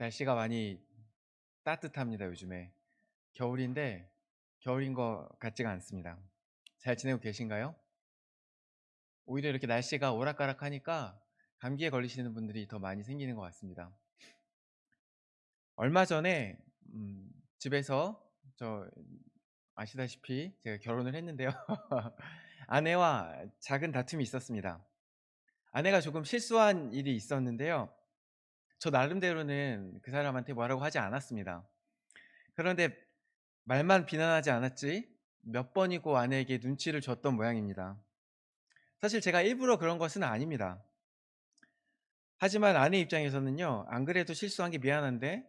날씨가 많이 따뜻합니다, 요즘에. 겨울인데 겨울인 것 같지가 않습니다. 잘 지내고 계신가요? 오히려 이렇게 날씨가 오락가락하니까 감기에 걸리시는 분들이 더 많이 생기는 것 같습니다. 얼마 전에 음 집에서 저 아시다시피 제가 결혼을 했는데요. 아내와 작은 다툼이 있었습니다. 아내가 조금 실수한 일이 있었는데요. 저 나름대로는 그 사람한테 뭐라고 하지 않았습니다. 그런데 말만 비난하지 않았지 몇 번이고 아내에게 눈치를 줬던 모양입니다. 사실 제가 일부러 그런 것은 아닙니다. 하지만 아내 입장에서는요. 안 그래도 실수한 게 미안한데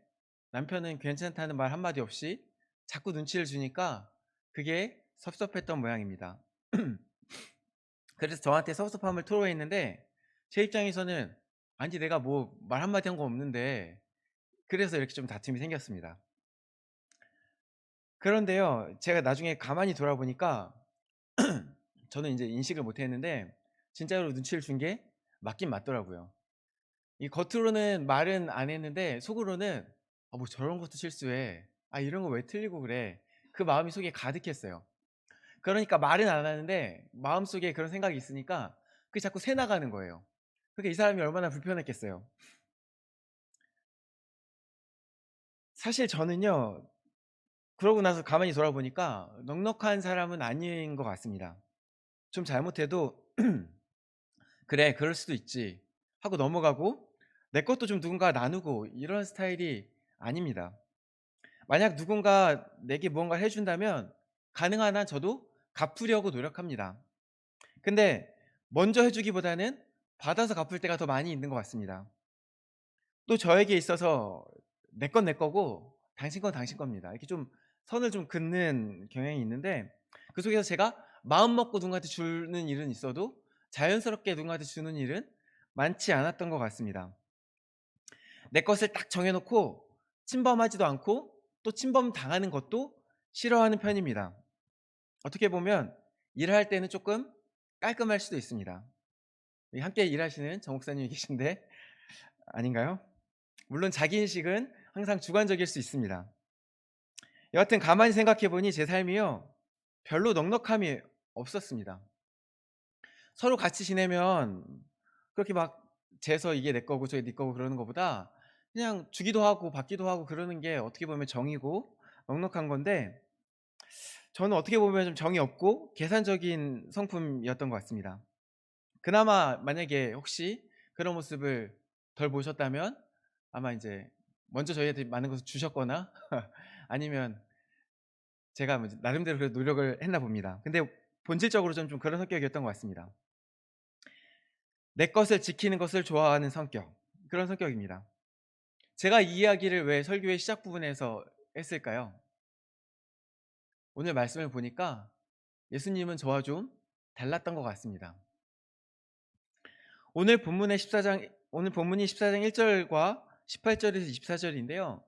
남편은 괜찮다는 말 한마디 없이 자꾸 눈치를 주니까 그게 섭섭했던 모양입니다. 그래서 저한테 섭섭함을 토로했는데 제 입장에서는 아니 내가 뭐 말 한마디 한 거 없는데 그래서 이렇게 좀 다툼이 생겼습니다. 그런데요. 제가 나중에 가만히 돌아보니까 저는 인제 인식을 못 했는데 진짜로 눈치를 준 게 맞긴 맞더라고요. 이 겉으로는 말은 안 했는데 속으로는 '아 뭐 저런 것도 실수해. 아 이런 거 왜 틀리고 그래.' 그 마음이 속에 가득했어요. 그러니까 말은 안 하는데 마음속에 그런 생각이 있으니까 그게 자꾸 새 나가는 거예요. 그러니까 이 사람이 얼마나 불편했겠어요. 사실 저는요. 그러고 나서 가만히 돌아보니까 넉넉한 사람은 아닌 것 같습니다. 좀 잘못해도 '그래 그럴 수도 있지.' 하고 넘어가고 내 것도 좀 누군가가 나누고 이런 스타일이 아닙니다. 만약 누군가 내게 무언가를 해 준다면 가능한 한 저도 갚으려고 노력합니다. 근데 먼저 해 주기보다는 받아서 갚을 때가 더 많이 있는 것 같습니다. 또 저에게 있어서 내 건 내 거고 당신 건 당신 겁니다. 이렇게 좀 선을 좀 긋는 경향이 있는데 그 속에서 제가 마음 먹고 누군가한테 주는 일은 있어도 자연스럽게 누군가한테 주는 일은 많지 않았던 것 같습니다. 내 것을 딱 정해 놓고 침범하지도 않고 또 침범 당하는 것도 싫어하는 편입니다. 어떻게 보면 일을 할 때는 쪼끔 깔끔할 수도 있습니다. 함께 일하시는 정 목사님이 계신데 아닌가요? 물론 자기 인식은 항상 주관적일 수 있습니다. 여하튼 가만히 생각해 보니 제 삶이요. 별로 넉넉함이 없었습니다. 서로 같이 지내면 그렇게 막 재서 이게 내 거고 저게 네 거고 그러는 것보다 그냥 주기도 하고 받기도 하고 그러는 게 어떻게 보면 정이고 넉넉한 건데 저는 어떻게 보면 좀 정이 없고 계산적인 성품이었던 것 같습니다. 그나마 만약에 혹시 그런 모습을 덜 보셨다면 아마 인제 먼저 저희한테 많은 것을 주셨거나 아니면 제가 뭐 이제 나름대로 그래도 노력을 했나 봅니다. 근데 본질적으로 저는 좀 그런 성격이었던 것 같습니다. 내 것을 지키는 것을 좋아하는 성격. 그런 성격입니다. 제가 이 이야기를 왜 설교의 시작 부분에서 했을까요? 오늘 말씀을 보니까 예수님은 저와 좀 달랐던 것 같습니다. 오늘 본문의 14장 오늘 본문이 14장 1절과 18절에서 24절인데요.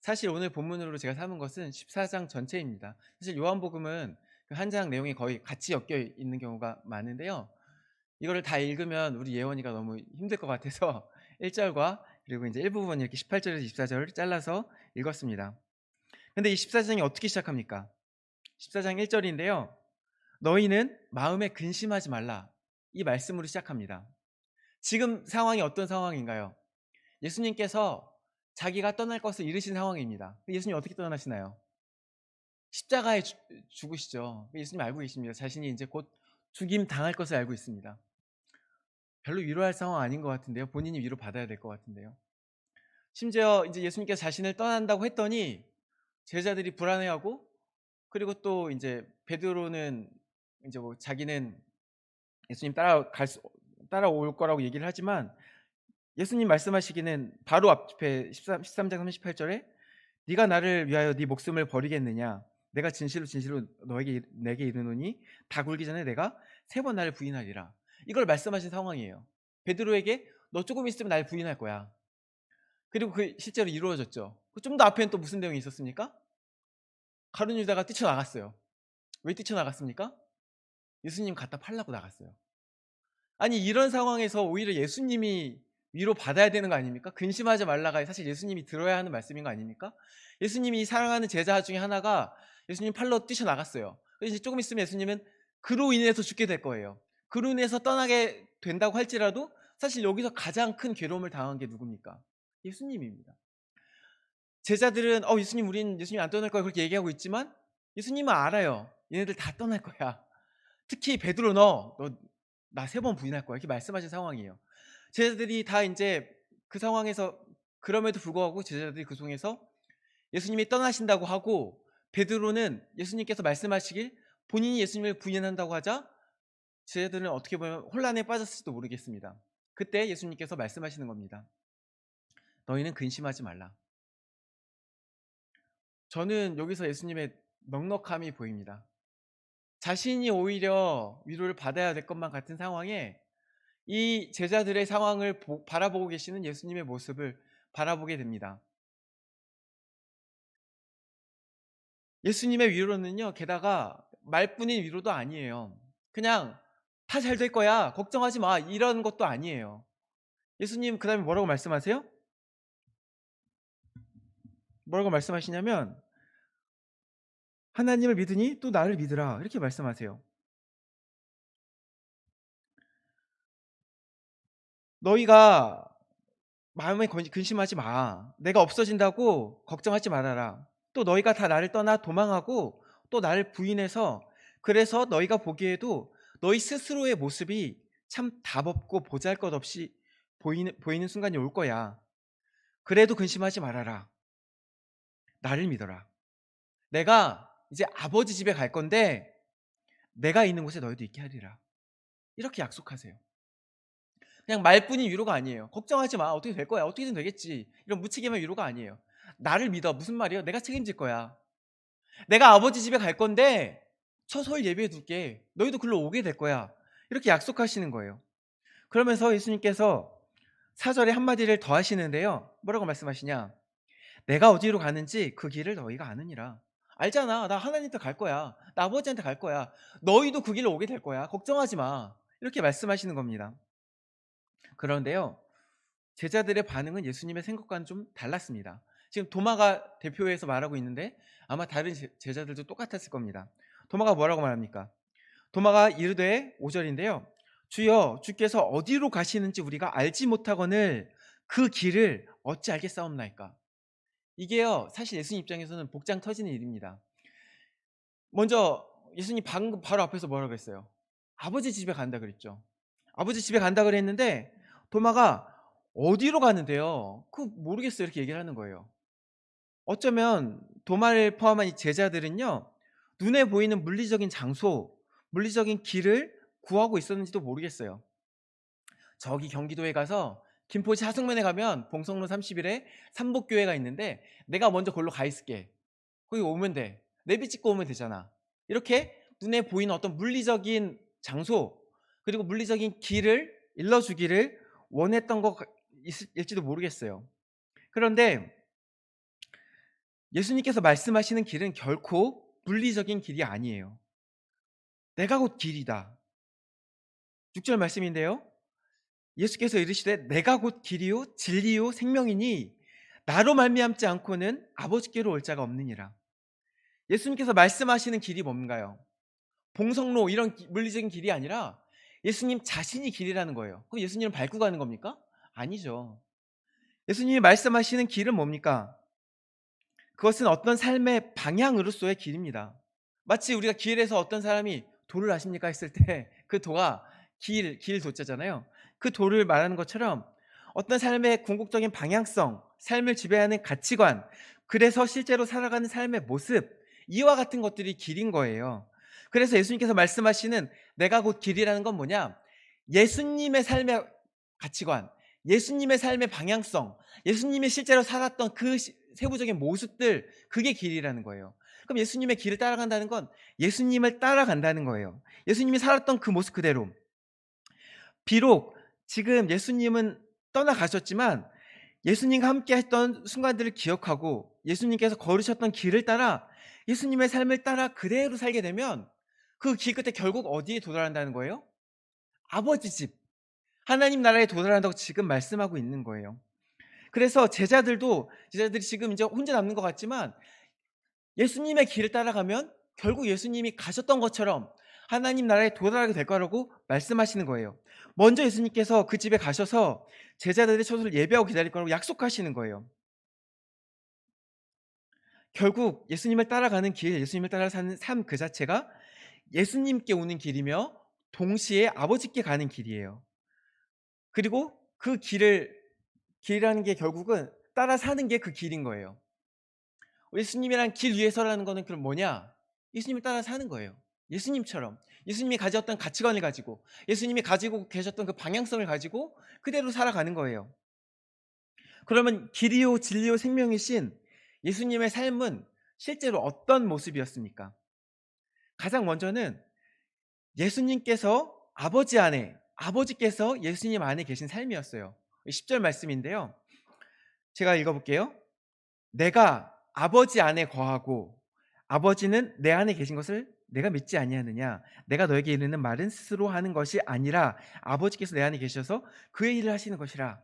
사실 오늘 본문으로 제가 삼은 것은 14장 전체입니다. 사실 요한복음은 그 한 장 내용이 거의 같이 엮여 있는 경우가 많은데요. 이거를 다 읽으면 우리 예원이가 너무 힘들 것 같아서 1절과 그리고 인제 일부분 이렇게 18절에서 24절을 잘라서 읽었습니다. 근데 이 14장이 어떻게 시작합니까? 14장 1절인데요. "너희는 마음에 근심하지 말라." 이 말씀으로 시작합니다. 지금 상황이 어떤 상황인가요? 예수님께서 자기가 떠날 것을 이르신 상황입니다. 예수님 어떻게 떠나시나요? 십자가에 죽 죽으시죠. 예수님 알고 계십니다. 자신이 인제 곧 죽임 당할 것을 알고 있습니다. 별로 위로할 상황 아닌 것 같은데요. 본인이 위로 받아야 될 것 같은데요. 심지어 인제 예수님께서 자신을 떠난다고 했더니 제자들이 불안해하고 그리고 또 인제 베드로는 인제 뭐 자기는 예수님 따라갈 수 따라올 거라고 얘기를 하지만 예수님 말씀하시기는 바로 앞에 13 13장 38절에 "네가 나를 위하여 네 목숨을 버리겠느냐? 내가 진실로 진실로 너에게 내게 이르노니 다 굴기 전에 내가 세 번 나를 부인하리라." 이걸 말씀하신 상황이에요. 베드로에게 "너 쪼금 있으면 날 부인할 거야." 그리고 그 실제로 이루어졌죠. 그좀더 앞에는 또 무슨 내용이 있었습니까? 가룟 유다가 뛰쳐나갔어요. 왜 뛰쳐나갔습니까? 예수님 갖다 팔라고 나갔어요. 아니 이런 상황에서 오히려 예수님이 위로 받아야 되는 거 아닙니까? 근심하지 말라가 사실 예수님이 들어야 하는 말씀인 거 아닙니까? 예수님이 사랑하는 제자 중에 하나가 예수님 팔로 뛰쳐나갔어요. 이제 조금 있으면 예수님은 그로 인해서 죽게 될 거예요. 그로 인해서 떠나게 된다고 할지라도 사실 여기서 가장 큰 괴로움을 당한 게 누굽니까? 예수님입니다. 제자들은 어 예수님 우린 예수님 안 떠날 거야 그렇게 얘기하고 있지만 예수님은 알아요. 얘네들 다 떠날 거야. 특히 베드로 너 너 나 세 번 부인할 거야. 이렇게 말씀하신 상황이에요. 제자들이 다 이제 그 상황에서 그럼에도 불구하고 제자들이 그 속에서 예수님이 떠나신다고 하고 베드로는 예수님께서 말씀하시길 본인이 예수님을 부인한다고 하자 제자들은 어떻게 보면 혼란에 빠졌을지도 모르겠습니다. 그때 예수님께서 말씀하시는 겁니다. 너희는 근심하지 말라. 저는 여기서 예수님의 넉넉함이 보입니다. 자신이 오히려 위로를 받아야 될 것만 같은 상황에 이 제자들의 상황을 보- 바라보고 계시는 예수님의 모습을 바라보게 됩니다. 예수님의 위로는요, 게다가 말뿐인 위로도 아니에요. 그냥 다 잘 될 거야. 걱정하지 마. 이런 것도 아니에요. 예수님 그 다음에 뭐라고 말씀하세요? 뭐라고 말씀하시냐면 하나님을 믿으니 또 나를 믿으라. 이렇게 말씀하세요. 너희가 마음에 건- 근심하지 마. 내가 없어진다고 걱정하지 말아라. 또 너희가 다 나를 떠나 도망하고 또 나를 부인해서 그래서 너희가 보기에도 너희 스스로의 모습이 참 답없고 보잘 것 없이 보이는, 보이는 순간이 올 거야. 그래도 근심하지 말아라. 나를 믿어라. 내가 이제 아버지 집에 갈 건데 내가 있는 곳에 너희도 있게 하리라. 이렇게 약속하세요. 그냥 말뿐인 위로가 아니에요. 걱정하지 마. 어떻게 될 거야. 어떻게든 되겠지. 이런 무책임한 위로가 아니에요. 나를 믿어. 무슨 말이에요? 내가 책임질 거야. 내가 아버지 집에 갈 건데 처소를 예비해 둘게. 너희도 글로 오게 될 거야. 이렇게 약속하시는 거예요. 그러면서 예수님께서 사절에 한마디를 더 하시는데요. 뭐라고 말씀하시냐? 내가 어디로 가는지 그 길을 너희가 아느니라. 알잖아. 나 하나님한테 갈 거야. 나 아버지한테 갈 거야. 너희도 그 길로 오게 될 거야. 걱정하지 마. 이렇게 말씀하시는 겁니다. 그런데요. 제자들의 반응은 예수님의 생각과는 좀 달랐습니다. 지금 도마가 대표해서 말하고 있는데 아마 다른 제- 제자들도 똑같았을 겁니다. 도마가 뭐라고 말합니까? 도마가 이르되 5절인데요. 주여 주께서 어디로 가시는지 우리가 알지 못하거늘 그 길을 어찌 알겠사옵나이까? 이게요. 사실 예수님 입장에서는 복장 터지는 일입니다. 먼저 예수님 방금 바로 앞에서 뭐라고 했어요? 아버지 집에 간다 그랬죠. 아버지 집에 간다 그랬는데 도마가 어디로 가는데요? 그 모르겠어요. 이렇게 얘기를 하는 거예요. 어쩌면 도마를 포함한 이 제자들은요. 눈에 보이는 물리적인 장소, 물리적인 길을 구하고 있었는지도 모르겠어요. 저기 경기도에 가서 김포시 하승면에 가면 봉성로 30일에 삼복교회가 있는데 내가 먼저 걸로 가 있을게. 거기 오면 돼. 내비 찍고 오면 되잖아. 이렇게 눈에 보이는 어떤 물리적인 장소 그리고 물리적인 길을 일러주기를 원했던 것일지도 모르겠어요. 그런데 예수님께서 말씀하시는 길은 결코 물리적인 길이 아니에요. 내가 곧 길이다. 6절 말씀인데요. 예수께서 이르시되 내가 곧 길이요 진리요 생명이니 나로 말미암지 않고는 아버지께로 올 자가 없느니라. 예수님께서 말씀하시는 길이 뭔가요? 봉성로 이런 기- 물리적인 길이 아니라 예수님 자신이 길이라는 거예요. 그럼 예수님을 밟고 가는 겁니까? 아니죠. 예수님이 말씀하시는 길은 뭡니까? 그것은 어떤 삶의 방향으로서의 길입니다. 마치 우리가 길에서 어떤 사람이 도를 아십니까 했을 때 그 도가 길, 길 도자잖아요. 그 도를 말하는 것처럼 어떤 삶의 궁극적인 방향성, 삶을 지배하는 가치관, 그래서 실제로 살아가는 삶의 모습, 이와 같은 것들이 길인 거예요. 그래서 예수님께서 말씀하시는 내가 곧 길이라는 건 뭐냐? 예수님의 삶의 가치관, 예수님의 삶의 방향성, 예수님이 실제로 살았던 그 시- 세부적인 모습들, 그게 길이라는 거예요. 그럼 예수님의 길을 따라간다는 건 예수님을 따라간다는 거예요. 예수님이 살았던 그 모습 그대로. 비록 지금 예수님은 떠나가셨지만 예수님과 함께 했던 순간들을 기억하고 예수님께서 걸으셨던 길을 따라 예수님의 삶을 따라 그대로 살게 되면 그 길 끝에 결국 어디에 도달한다는 거예요? 아버지 집. 하나님 나라에 도달한다고 지금 말씀하고 있는 거예요. 그래서 제자들도 제자들이 지금 이제 혼자 남는 것 같지만 예수님의 길을 따라가면 결국 예수님이 가셨던 것처럼 하나님 나라에 도달하게 될 거라고 말씀하시는 거예요. 먼저 예수님께서 그 집에 가셔서 제자들의 초소를 예배하고 기다릴 거라고 약속하시는 거예요. 결국 예수님을 따라가는 길, 예수님을 따라 사는 삶 그 자체가 예수님께 오는 길이며 동시에 아버지께 가는 길이에요. 그리고 그 길을 길이라는 게 결국은 따라 사는 게 그 길인 거예요. 예수님이란 길 위에 서라는 거는 그럼 뭐냐? 예수님을 따라 사는 거예요. 예수님처럼 예수님이 가졌던 가치관을 가지고 예수님이 가지고 계셨던 그 방향성을 가지고 그대로 살아가는 거예요. 그러면 길이요 진리요 생명이신 예수님의 삶은 실제로 어떤 모습이었습니까? 가장 먼저는 예수님께서 아버지 안에 아버지께서 예수님 안에 계신 삶이었어요. 10절 말씀인데요. 제가 읽어볼게요. 내가 아버지 안에 거하고 아버지는 내 안에 계신 것을 내가 믿지 아니하느냐? 내가 너에게 이르는 말은 스스로 하는 것이 아니라 아버지께서 내 안에 계셔서 그의 일을 하시는 것이라.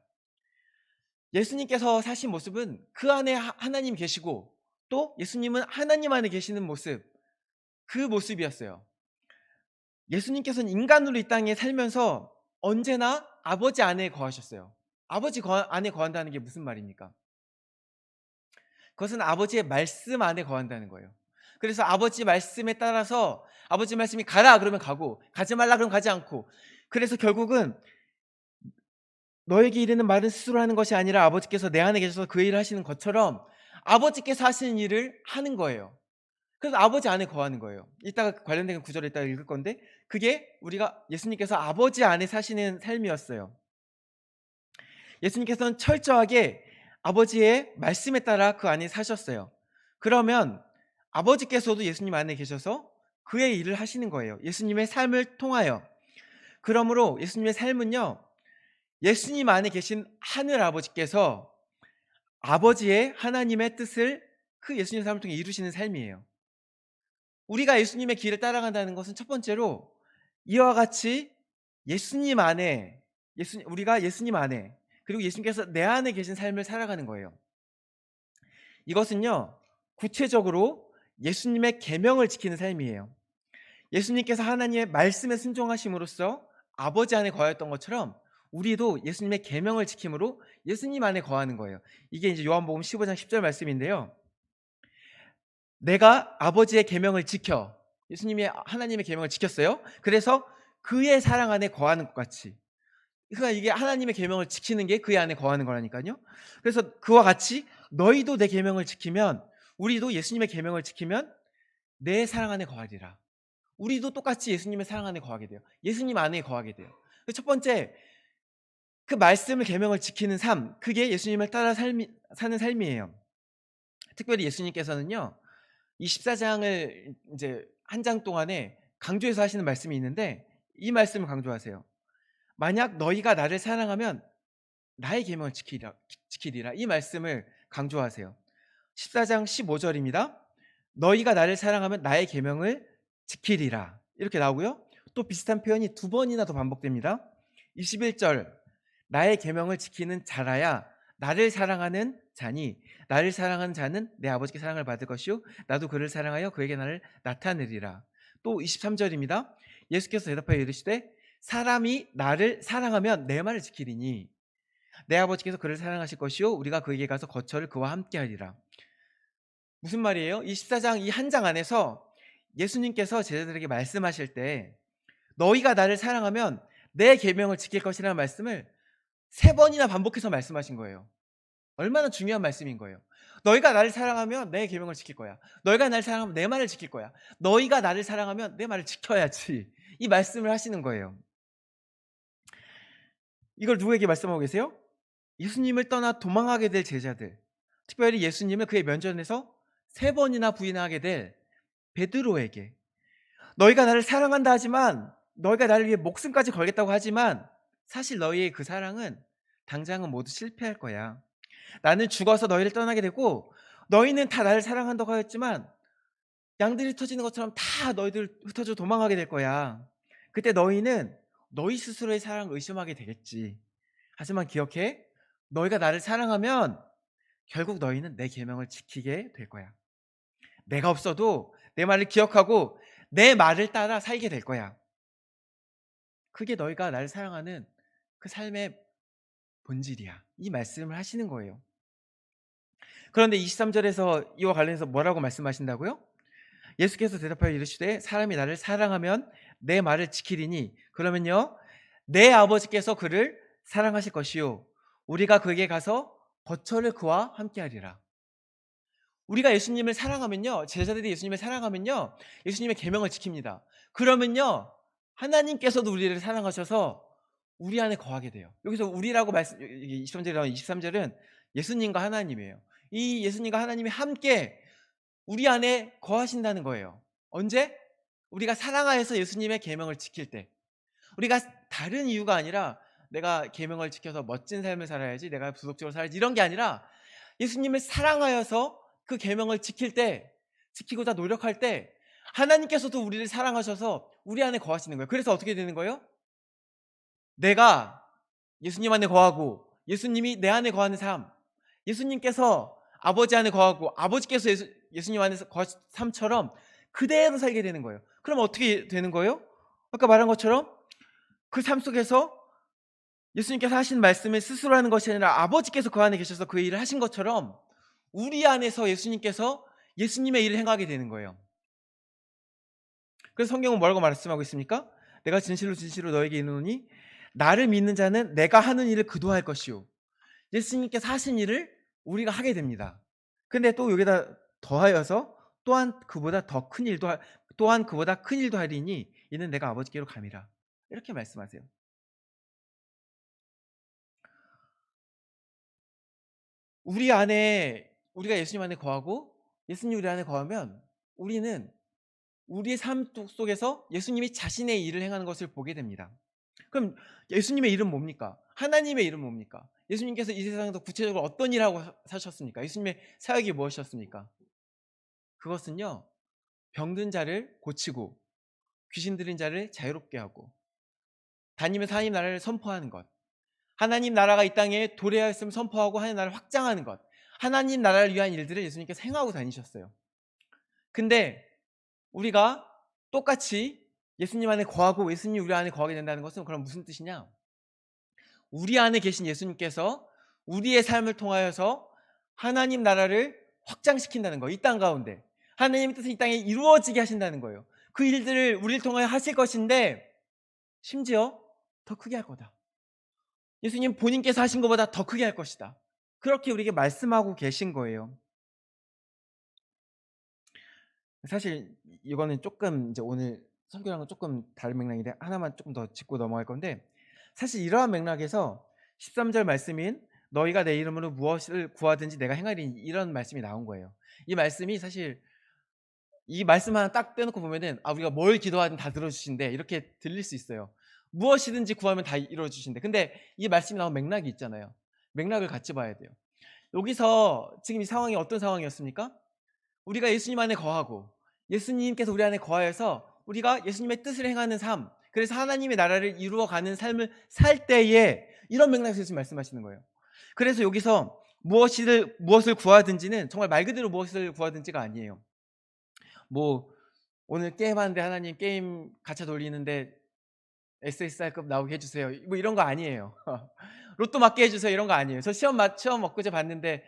예수님께서 사신 모습은 그 안에 하나님 계시고 또 예수님은 하나님 안에 계시는 모습 그 모습이었어요. 예수님께서는 인간으로 이 땅에 살면서 언제나 아버지 안에 거하셨어요. 아버지 안에 거한다는 게 무슨 말입니까? 그것은 아버지의 말씀 안에 거한다는 거예요 그래서 아버지 말씀에 따라서 아버지 말씀이 가라 그러면 가고 가지 말라 그러면 가지 않고 그래서 결국은 너에게 이르는 말은 스스로 하는 것이 아니라 아버지께서 내 안에 계셔서 그 일을 하시는 것처럼 아버지께서 하시는 일을 하는 거예요. 그래서 아버지 안에 거하는 거예요. 이따가 관련된 구절을 이따가 읽을 건데 그게 우리가 예수님께서 아버지 안에 사시는 삶이었어요. 예수님께서는 철저하게 아버지의 말씀에 따라 그 안에 사셨어요. 그러면 아버지께서도 예수님 안에 계셔서 그의 일을 하시는 거예요. 예수님의 삶을 통하여. 그러므로 예수님의 삶은요, 예수님 안에 계신 하늘 아버지께서 아버지의 하나님의 뜻을 그 예수님 삶을 통해 이루시는 삶이에요. 우리가 예수님의 길을 따라간다는 것은 첫 번째로 이와 같이 예수님 안에 예수 우리가 예수님 안에 그리고 예수님께서 내 안에 계신 삶을 살아가는 거예요. 이것은요 구체적으로 예수님의 계명을 지키는 삶이에요. 예수님께서 하나님의 말씀에 순종하심으로써 아버지 안에 거하였던 것처럼 우리도 예수님의 계명을 지킴으로 예수님 안에 거하는 거예요. 이게 이제 요한복음 15장 10절 말씀인데요. 내가 아버지의 계명을 지켜 예수님이 하나님의 계명을 지켰어요. 그래서 그의 사랑 안에 거하는 것 같이. 그러니까 이게 하나님의 계명을 지키는 게 그의 안에 거하는 거라니까요. 그래서 그와 같이 너희도 내 계명을 지키면 우리도 예수님의 계명을 지키면 내 사랑 안에 거하리라. 우리도 똑같이 예수님의 사랑 안에 거하게 돼요. 예수님 안에 거하게 돼요. 첫 번째 그 말씀을 계명을 지키는 삶, 그게 예수님을 따라 삶이, 사는 삶이에요. 특별히 예수님께서는요. 24장을 이제 한 장 동안에 강조해서 하시는 말씀이 있는데 이 말씀을 강조하세요. 만약 너희가 나를 사랑하면 나의 계명을 지키리라, 지키리라. 이 말씀을 강조하세요. 14장 15절입니다. 너희가 나를 사랑하면 나의 계명을 지키리라. 이렇게 나오고요. 또 비슷한 표현이 두 번이나 더 반복됩니다. 21절 나의 계명을 지키는 자라야 나를 사랑하는 자니 나를 사랑하는 자는 내 아버지께 사랑을 받을 것이요 나도 그를 사랑하여 그에게 나를 나타내리라. 또 23절입니다. 예수께서 대답하여 이르시되 사람이 나를 사랑하면 내 말을 지키리니 내 아버지께서 그를 사랑하실 것이요 우리가 그에게 가서 거처를 그와 함께 하리라. 무슨 말이에요? 이 14장 이 한 장 안에서 예수님께서 제자들에게 말씀하실 때 너희가 나를 사랑하면 내 계명을 지킬 것이라는 말씀을 세 번이나 반복해서 말씀하신 거예요. 얼마나 중요한 말씀인 거예요. 너희가 나를 사랑하면 내 계명을 지킬 거야. 너희가 나를 사랑하면 내 말을 지킬 거야. 너희가 나를 사랑하면 내 말을 지켜야지. 이 말씀을 하시는 거예요. 이걸 누구에게 말씀하고 계세요? 예수님을 떠나 도망하게 될 제자들. 특별히 예수님을 그의 면전에서 세 번이나 부인하게 될 베드로에게 너희가 나를 사랑한다 하지만 너희가 나를 위해 목숨까지 걸겠다고 하지만 사실 너희의 그 사랑은 당장은 모두 실패할 거야. 나는 죽어서 너희를 떠나게 되고 너희는 다 나를 사랑한다고 하였지만 양들이 흩어지는 것처럼 다 너희들 흩어져 도망가게 될 거야. 그때 너희는 너희 스스로의 사랑을 의심하게 되겠지. 하지만 기억해. 너희가 나를 사랑하면 결국 너희는 내 계명을 지키게 될 거야. 내가 없어도 내 말을 기억하고 내 말을 따라 살게 될 거야. 그게 너희가 나를 사랑하는 그 삶의 본질이야. 이 말씀을 하시는 거예요. 그런데 23절에서 이와 관련해서 뭐라고 말씀하신다고요? 예수께서 대답하여 이르시되 사람이 나를 사랑하면 내 말을 지키리니 그러면요 내 아버지께서 그를 사랑하실 것이요 우리가 그에게 가서 거처를 그와 함께하리라. 우리가 예수님을 사랑하면요 제자들이 예수님을 사랑하면요 예수님의 계명을 지킵니다. 그러면요 하나님께서도 우리를 사랑하셔서 우리 안에 거하게 돼요. 여기서 우리라고 말씀 23절에 나온 23절은 예수님과 하나님이에요. 이 예수님과 하나님이 함께 우리 안에 거하신다는 거예요. 언제? 우리가 사랑하여서 예수님의 계명을 지킬 때. 우리가 다른 이유가 아니라 내가 계명을 지켜서 멋진 삶을 살아야지, 내가 부속적으로 살아야지 이런 게 아니라 예수님을 사랑하여서 그 계명을 지킬 때, 지키고자 노력할 때 하나님께서도 우리를 사랑하셔서 우리 안에 거하시는 거예요. 그래서 어떻게 되는 거예요? 내가 예수님 안에 거하고 예수님이 내 안에 거하는 삶, 예수님께서 아버지 안에 거하고 아버지께서 예수, 예수님 안에서 거하 삶처럼 그대로 살게 되는 거예요. 그럼 어떻게 되는 거예요? 아까 말한 것처럼 그 삶 속에서 예수님께서 하신 말씀을 스스로 하는 것이 아니라 아버지께서 그 안에 계셔서 그 일을 하신 것처럼 우리 안에서 예수님께서 예수님의 일을 행하게 되는 거예요. 그래서 성경은 뭐라고 말씀하고 있습니까? 내가 진실로 진실로 너에게 이르노니 나를 믿는 자는 내가 하는 일을 그도 할 것이요. 예수님께서 하신 일을 우리가 하게 됩니다. 근데 또 여기다 더하여서 또한 그보다 더 큰 일도 하, 또한 그보다 큰 일도 하리니 이는 내가 아버지께로 감이라. 이렇게 말씀하세요. 우리 안에 우리가 예수님 안에 거하고 예수님 우리 안에 거하면 우리는 우리의 삶 속에서 예수님이 자신의 일을 행하는 것을 보게 됩니다. 그럼 예수님의 일은 뭡니까? 하나님의 일은 뭡니까? 예수님께서 이 세상에서 구체적으로 어떤 일을 하고 사셨습니까? 예수님의 사역이 무엇이었습니까? 그것은요, 병든 자를 고치고, 귀신 들린 자를 자유롭게 하고, 다니면서 하나님 나라를 선포하는 것, 하나님 나라가 이 땅에 도래하였음을 선포하고 하나님 나라를 확장하는 것, 하나님 나라를 위한 일들을 예수님께서 행하고 다니셨어요. 근데 우리가 똑같이 예수님 안에 거하고 예수님 우리 안에 거하게 된다는 것은 그럼 무슨 뜻이냐? 우리 안에 계신 예수님께서 우리의 삶을 통하여서 하나님 나라를 확장시킨다는 거. 이땅 가운데. 하나님의 뜻은 이 땅에 이루어지게 하신다는 거예요. 그 일들을 우리를 통하여 하실 것인데 심지어 더 크게 할 거다. 예수님 본인께서 하신 것보다 더 크게 할 것이다. 그렇게 우리에게 말씀하고 계신 거예요. 사실 이거는 조금 이제 오늘 설교랑은 조금 다른 맥락인데 하나만 조금 더 짚고 넘어갈 건데 사실 이러한 맥락에서 13절 말씀인 너희가 내 이름으로 무엇을 구하든지 내가 행하리니 이런 말씀이 나온 거예요. 이 말씀이 사실 이 말씀 하나 딱 떼놓고 보면은 아 우리가 뭘 기도하든 다 들어주신대 이렇게 들릴 수 있어요. 무엇이든지 구하면 다 이루어주신대. 근데 이 말씀이 나온 맥락이 있잖아요. 맥락을 같이 봐야 돼요. 여기서 지금 이 상황이 어떤 상황이었습니까? 우리가 예수님 안에 거하고 예수님께서 우리 안에 거하여서 우리가 예수님의 뜻을 행하는 삶, 그래서 하나님의 나라를 이루어가는 삶을 살 때에 이런 맥락에서 지금 말씀하시는 거예요. 그래서 여기서 무엇을 무엇을 구하든지는 정말 말 그대로 무엇을 구하든지가 아니에요. 뭐 오늘 게임 하는데 하나님 게임 가차 돌리는데 SSR급 나오게 해주세요. 뭐 이런 거 아니에요. 로또 맞게 해주세요. 이런 거 아니에요. 저 시험 맞 시험 엊그제 봤는데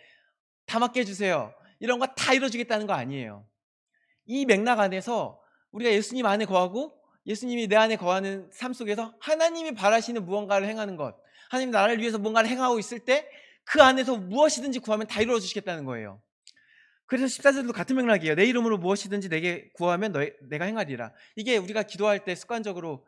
다 맞게 해주세요. 이런 거 다 이루어지겠다는 거 아니에요. 이 맥락 안에서 우리가 예수님 안에 거하고 예수님이 내 안에 거하는 삶 속에서 하나님이 바라시는 무언가를 행하는 것, 하나님 나라를 위해서 뭔가를 행하고 있을 때 그 안에서 무엇이든지 구하면 다 이루어 주시겠다는 거예요. 그래서 14절도 같은 맥락이에요. 내 이름으로 무엇이든지 내게 구하면 너, 내가 행하리라. 이게 우리가 기도할 때 습관적으로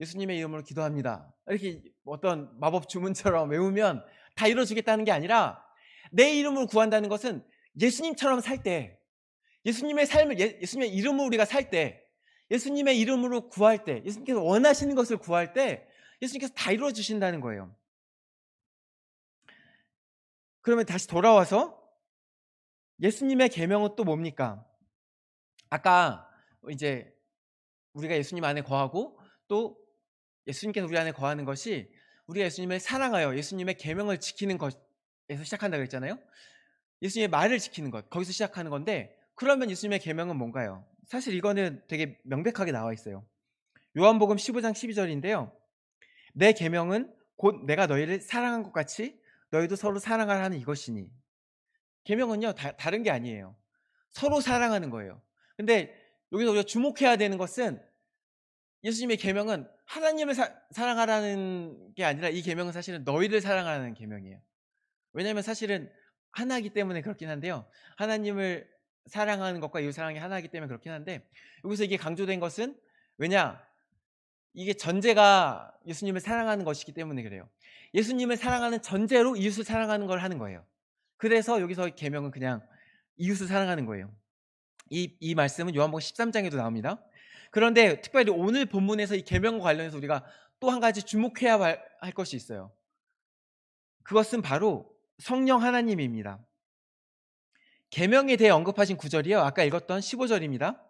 예수님의 이름으로 기도합니다. 이렇게 어떤 마법 주문처럼 외우면 다 이루어지겠다는 게 아니라 내 이름으로 구한다는 것은 예수님처럼 살 때, 예수님의 삶을 예, 예수님의 이름으로 우리가 살 때, 예수님의 이름으로 구할 때, 예수님께서 원하시는 것을 구할 때 예수님께서 다 이루어 주신다는 거예요. 그러면 다시 돌아와서 예수님의 계명은 또 뭡니까? 아까 이제 우리가 예수님 안에 거하고 또 예수님께서 우리 안에 거하는 것이 우리가 예수님을 사랑하여 예수님의 계명을 지키는 것에서 시작한다 그랬잖아요. 예수님의 말을 지키는 것 거기서 시작하는 건데 그러면 예수님의 계명은 뭔가요? 사실 이거는 되게 명백하게 나와 있어요. 요한복음 15장 12절인데요. 내 계명은 곧 내가 너희를 사랑한 것 같이 너희도 서로 사랑하라 하는 이것이니. 계명은요 다, 다른 게 아니에요. 서로 사랑하는 거예요. 근데 여기서 우리가 주목해야 되는 것은 예수님의 계명은 하나님을 사, 사랑하라는 게 아니라 이 계명은 사실은 너희를 사랑하라는 계명이에요. 왜냐하면 사실은 하나이기 때문에 그렇긴 한데요. 하나님을 사랑하는 것과 이웃 사랑이 하나이기 때문에 그렇긴 한데 여기서 이게 강조된 것은 왜냐? 이게 전제가 예수님을 사랑하는 것이기 때문에 그래요. 예수님을 사랑하는 전제로 이웃을 사랑하는 걸 하는 거예요. 그래서 여기서 계명은 그냥 이웃을 사랑하는 거예요. 이, 이 말씀은 요한복음 13장에도 나옵니다. 그런데 특별히 오늘 본문에서 이 계명과 관련해서 우리가 또 한 가지 주목해야 할 것이 있어요. 그것은 바로 성령 하나님입니다. 계명에 대해 언급하신 구절이요. 아까 읽었던 15절입니다.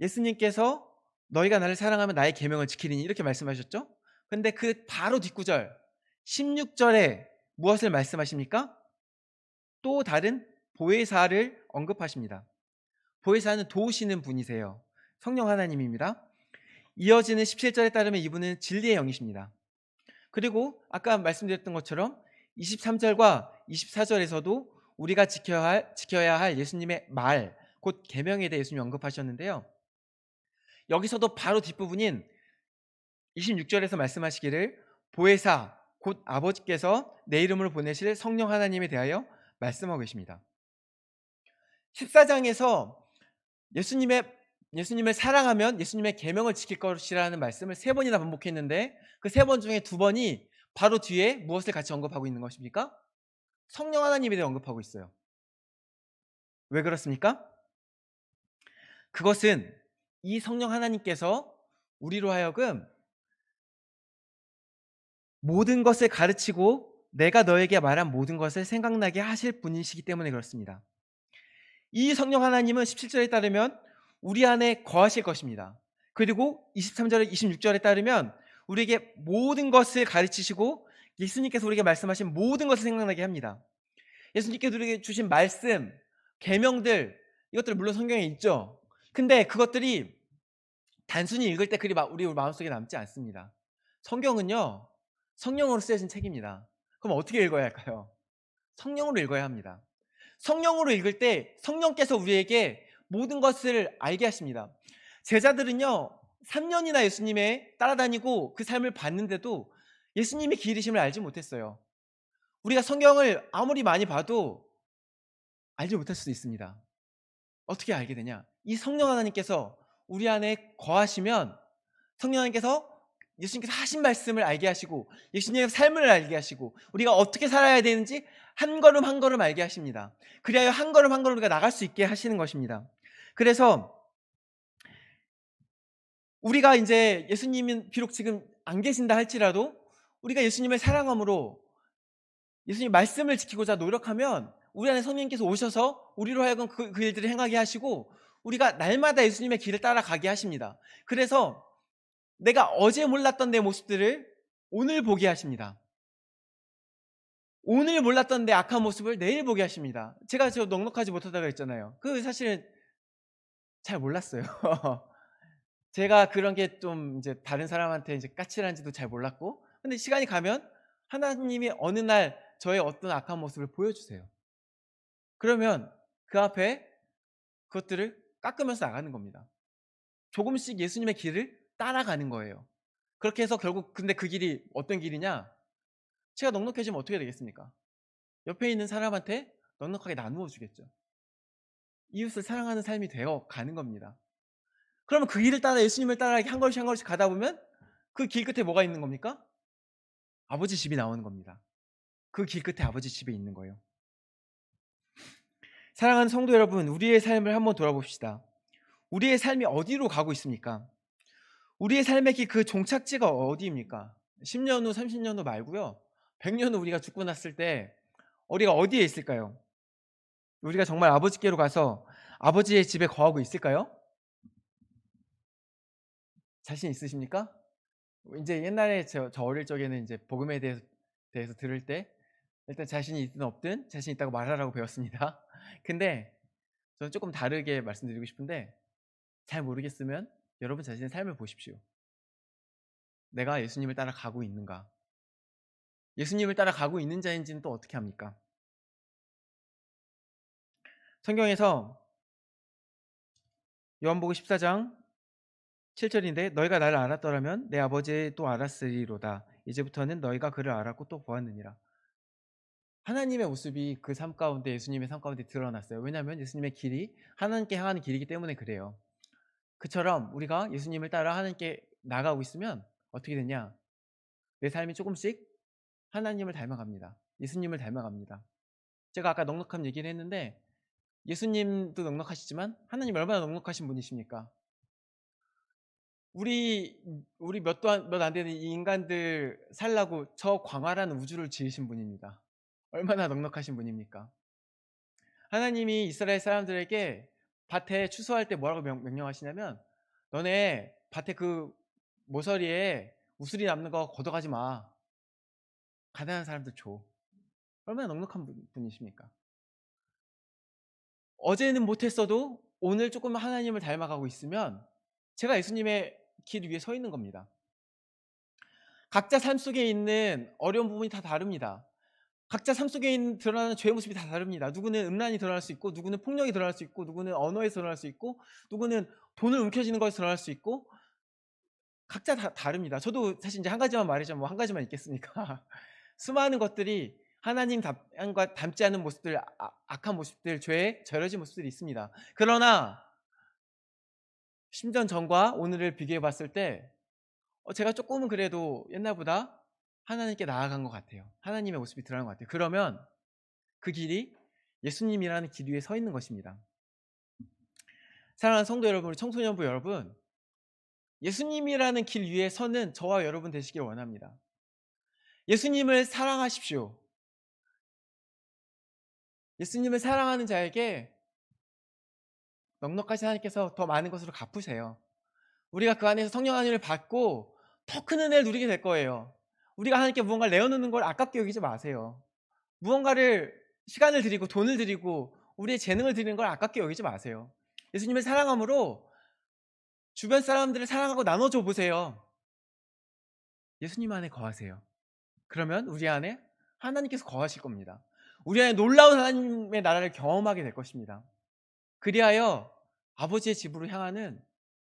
예수님께서 너희가 나를 사랑하면 나의 계명을 지키리니 이렇게 말씀하셨죠? 근데 그 바로 뒷구절 16절에 무엇을 말씀하십니까? 또 다른 보혜사를 언급하십니다. 보혜사는 도우시는 분이세요. 성령 하나님입니다. 이어지는 17절에 따르면 이분은 진리의 영이십니다. 그리고 아까 말씀드렸던 것처럼 23절과 24절에서도 우리가 지켜야 할, 지켜야 할 예수님의 말, 곧 계명에 대해 예수님이 언급하셨는데요. 여기서도 바로 뒷부분인 26절에서 말씀하시기를 보혜사 곧 아버지께서 내 이름으로 보내실 성령 하나님에 대하여 말씀하고 계십니다. 14장에서 예수님의 예수님을 사랑하면 예수님의 계명을 지킬 것이라는 말씀을 세 번이나 반복했는데 그 세 번 중에 두 번이 바로 뒤에 무엇을 같이 언급하고 있는 것입니까? 성령 하나님에 대해 언급하고 있어요. 왜 그렇습니까? 그것은 이 성령 하나님께서 우리로 하여금 모든 것을 가르치고 내가 너에게 말한 모든 것을 생각나게 하실 분이시기 때문에 그렇습니다. 이 성령 하나님은 17절에 따르면 우리 안에 거하실 것입니다. 그리고 23절, 26절에 따르면 우리에게 모든 것을 가르치시고 예수님께서 우리에게 말씀하신 모든 것을 생각나게 합니다. 예수님께서 우리에게 주신 말씀, 계명들 이것들 물론 성경에 있죠. 근데 그것들이 단순히 읽을 때 그리 우리 마음속에 남지 않습니다. 성경은요. 성령으로 쓰여진 책입니다. 그럼 어떻게 읽어야 할까요? 성령으로 읽어야 합니다. 성령으로 읽을 때 성령께서 우리에게 모든 것을 알게 하십니다. 제자들은요, 3년이나 예수님의 따라다니고 그 삶을 봤는데도 예수님의 길이심을 알지 못했어요. 우리가 성경을 아무리 많이 봐도 알지 못할 수도 있습니다. 어떻게 알게 되냐? 이 성령 하나님께서 우리 안에 거하시면 성령 하나님께서 예수님께서 하신 말씀을 알게 하시고 예수님의 삶을 알게 하시고 우리가 어떻게 살아야 되는지 한 걸음 한 걸음 알게 하십니다. 그리하여 한 걸음 한 걸음 우리가 나갈 수 있게 하시는 것입니다. 그래서 우리가 이제 예수님은 비록 지금 안 계신다 할지라도 우리가 예수님을 사랑함으로 예수님 말씀을 지키고자 노력하면 우리 안에 성령님께서 오셔서 우리로 하여금 그, 그 일들을 행하게 하시고 우리가 날마다 예수님의 길을 따라가게 하십니다. 그래서 내가 어제 몰랐던 내 모습들을 오늘 보게 하십니다. 오늘 몰랐던 내 악한 모습을 내일 보게 하십니다. 제가 저 넉넉하지 못하다고 했잖아요. 그 사실은 잘 몰랐어요. 제가 그런 게 좀 이제 다른 사람한테 이제 까칠한지도 잘 몰랐고, 근데 시간이 가면 하나님이 어느 날 저의 어떤 악한 모습을 보여주세요. 그러면 그 앞에 그것들을 깎으면서 나가는 겁니다. 조금씩 예수님의 길을 따라가는 거예요. 그렇게 해서 결국 근데 그 길이 어떤 길이냐? 제가 넉넉해지면 어떻게 되겠습니까? 옆에 있는 사람한테 넉넉하게 나누어 주겠죠. 이웃을 사랑하는 삶이 되어 가는 겁니다. 그러면 그 길을 따라 예수님을 따라 한 걸씩 한 걸씩 가다 보면 그 길 끝에 뭐가 있는 겁니까? 아버지 집이 나오는 겁니다. 그 길 끝에 아버지 집에 있는 거예요. 사랑하는 성도 여러분, 우리의 삶을 한번 돌아봅시다. 우리의 삶이 어디로 가고 있습니까? 우리의 삶의 길그 종착지가 어디입니까? 10년 후, 30년 후 말고요. 100년 후 우리가 죽고 났을 때 우리가 어디에 있을까요? 우리가 정말 아버지께로 가서 아버지의 집에 거하고 있을까요? 자신 있으십니까? 인제 옛날에 저 저 어릴 적에는 인제 복음에 대해서 대해서 들을 때 일단 자신이 있든 없든 자신 있다고 말하라고 배웠습니다. 근데 저는 쪼끔 다르게 말씀드리고 싶은데 잘 모르겠으면 여러분 자신의 삶을 보십시오. 내가 예수님을 따라 가고 있는가? 예수님을 따라 가고 있는 자인지는 또 어떻게 합니까? 성경에서 요한복음 14장 7절인데 너희가 나를 알았더라면 내 아버지도 알았으리로다. 이제부터는 너희가 그를 알았고 또 보았느니라. 하나님의 모습이 그 삶 가운데 예수님의 삶 가운데 드러났어요. 왜냐하면 예수님의 길이 하나님께 향하는 길이기 때문에 그래요. 그처럼 우리가 예수님을 따라 하나님께 나가고 있으면 어떻게 되냐? 내 삶이 조금씩 하나님을 닮아갑니다. 예수님을 닮아갑니다. 제가 아까 넉넉함 얘기를 했는데 예수님도 넉넉하시지만 하나님 얼마나 넉넉하신 분이십니까? 우리 우리 몇도 몇안 되는 이 인간들 살라고 저 광활한 우주를 지으신 분입니다. 얼마나 넉넉하신 분입니까? 하나님이 이스라엘 사람들에게 밭에 추수할 때 뭐라고 명, 명령하시냐면 너네 밭에 그 모서리에 우슬이 남는 거 걷어가지 마. 가난한 사람들 줘. 얼마나 넉넉한 분- 분이십니까? 어제는 못했어도 오늘 조금 하나님을 닮아가고 있으면 제가 예수님의 길 위에 서 있는 겁니다. 각자 삶 속에 있는 어려운 부분이 다 다릅니다. 각자 삶 속에 있는 드러나는 죄의 모습이 다 다릅니다. 누구는 음란이 드러날 수 있고, 누구는 폭력이 드러날 수 있고, 누구는 언어에서 드러날 수 있고, 누구는 돈을 움켜쥐는 것에서 드러날 수 있고, 각자 다 다릅니다. 저도 사실 이제 한 가지만 말하자면 뭐 한 가지만 있겠습니까? 수많은 것들이 하나님과 닮지 않은 모습들, 아- 악한 모습들, 죄의 절여진 모습들이 있습니다. 그러나 10년 전과 오늘을 비교해 봤을 때 어, 제가 조금은 그래도 옛날보다 하나님께 나아간 것 같아요. 하나님의 모습이 드러난 것 같아요. 그러면 그 길이 예수님이라는 길 위에 서 있는 것입니다. 사랑하는 성도 여러분, 청소년부 여러분, 예수님이라는 길 위에 서는 저와 여러분 되시길 원합니다. 예수님을 사랑하십시오. 예수님을 사랑하는 자에게 넉넉하신 하나님께서 더 많은 것으로 갚으세요. 우리가 그 안에서 성령 하나님을 받고 더 큰 은혜를 누리게 될 거예요. 우리가 하나님께 무언가를 내어놓는 걸 아깝게 여기지 마세요. 무언가를 시간을 드리고 돈을 드리고 우리의 재능을 드리는 걸 아깝게 여기지 마세요. 예수님을 사랑함으로 주변 사람들을 사랑하고 나눠줘 보세요. 예수님 안에 거하세요. 그러면 우리 안에 하나님께서 거하실 겁니다. 우리 안에 놀라운 하나님의 나라를 경험하게 될 것입니다. 그리하여 아버지의 집으로 향하는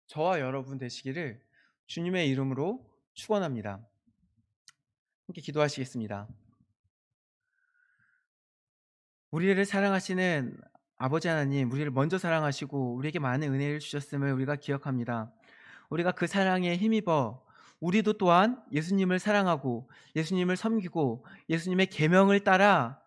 저와 여러분 되시기를 주님의 이름으로 축원합니다. 함께 기도하시겠습니다. 우리를 사랑하시는 아버지 하나님, 우리를 먼저 사랑하시고 우리에게 많은 은혜를 주셨음을 우리가 기억합니다. 우리가 그 사랑에 힘입어 우리도 또한 예수님을 사랑하고 예수님을 섬기고 예수님의 계명을 따라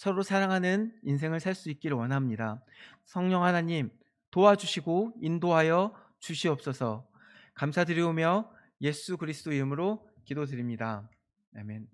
서로 사랑하는 인생을 살 수 있기를 원합니다. 성령 하나님 도와주시고 인도하여 주시옵소서. 감사드리오며 예수 그리스도 이름으로 기도드립니다. 아멘.